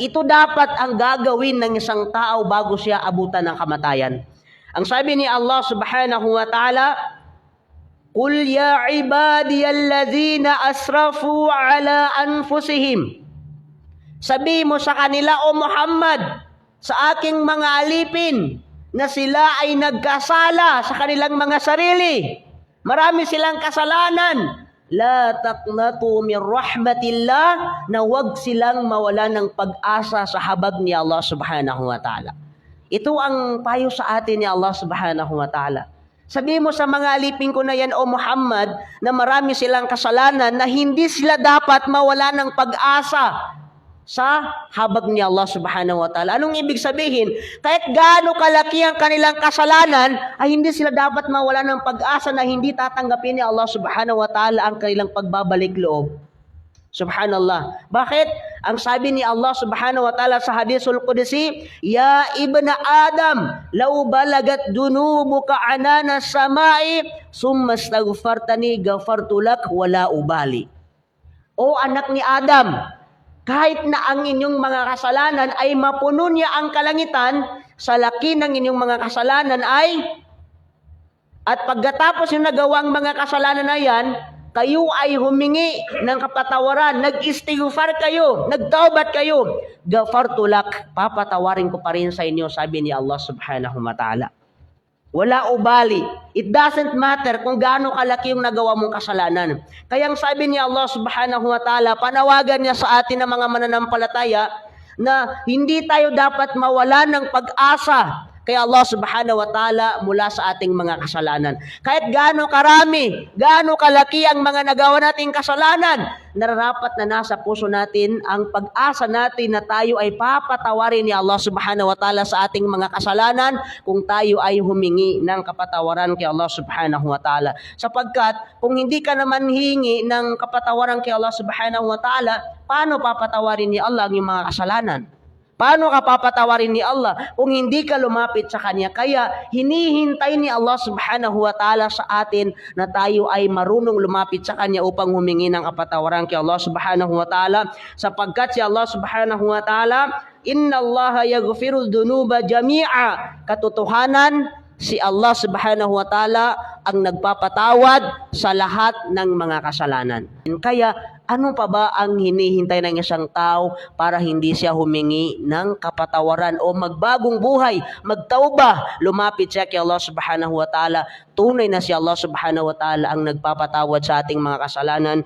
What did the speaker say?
ito dapat ang gagawin ng isang tao bago siya abutan ng kamatayan. Ang sabi ni Allah subhanahu wa ta'ala, Qul ya ibadiyallazina asrafu ala anfusihim. Sabi mo sa kanila, O Muhammad, sa aking mga alipin, na sila ay nagkasala sa kanilang mga sarili. Marami silang kasalanan. La taqnatu min rahmatillah na wag silang mawala ng pag-asa sa habag ni Allah subhanahu wa ta'ala. Ito ang payo sa atin ni Allah subhanahu wa ta'ala. Sabi mo sa mga alipin ko na yan, O Muhammad, na marami silang kasalanan na hindi sila dapat mawala ng pag-asa sa habag ni Allah subhanahu wa ta'ala. Anong ibig sabihin? Kahit gaano kalaki ang kanilang kasalanan, ay hindi sila dapat mawala ng pag-asa na hindi tatanggapin ni Allah subhanahu wa ta'ala ang kanilang pagbabalik loob. Subhanallah. Bakit? Ang sabi ni Allah subhanahu wa ta'ala sa hadisul Qudsi, Ya ibna Adam, law balagat dunubuka anana samai, summa staghfartani gafartu lak wala ubali. O anak ni Adam, kahit na ang inyong mga kasalanan ay mapuno niya ang kalangitan, sa laki ng inyong mga kasalanan ay at pagkatapos yung nagawang mga kasalanan na yan, kayo ay humingi ng kapatawaran, nag-istighfar kayo, nagtaubat kayo, gafartulak, papatawarin ko pa rin sa inyo, sabi ni Allah subhanahu wa ta'ala. Wala ubali. It doesn't matter kung gaano kalaki yung nagawa mong kasalanan. Kaya ang sabi ni Allah subhanahu wa ta'ala, panawagan niya sa atin ng mga mananampalataya na hindi tayo dapat mawala ng pag-asa kay Allah subhanahu wa ta'ala mula sa ating mga kasalanan. Kahit gaano karami, gaano kalaki ang mga nagawa nating kasalanan, nararapat na nasa puso natin ang pag-asa natin na tayo ay papatawarin ni Allah subhanahu wa ta'ala sa ating mga kasalanan kung tayo ay humingi ng kapatawaran kay Allah subhanahu wa ta'ala. Sapagkat kung hindi ka naman hingi ng kapatawaran kay Allah subhanahu wa ta'ala, paano papatawarin ni Allah ang iyong mga kasalanan? Paano ka papatawarin ni Allah kung hindi ka lumapit sa Kanya? Kaya hinihintay ni Allah subhanahu wa ta'ala sa atin na tayo ay marunong lumapit sa Kanya upang humingi ng kapatawaran kay Allah subhanahu wa ta'ala sapagkat si Allah subhanahu wa ta'ala Inna Allah yaghfiru dhunuba jami'a. Katotohanan, si Allah subhanahu wa ta'ala ang nagpapatawad sa lahat ng mga kasalanan. Kaya ano pa ba ang hinihintay ng isang tao para hindi siya humingi ng kapatawaran o magbagong buhay, magtauba, lumapit siya kay Allah subhanahu wa ta'ala. Tunay na si Allah subhanahu wa ta'ala ang nagpapatawad sa ating mga kasalanan.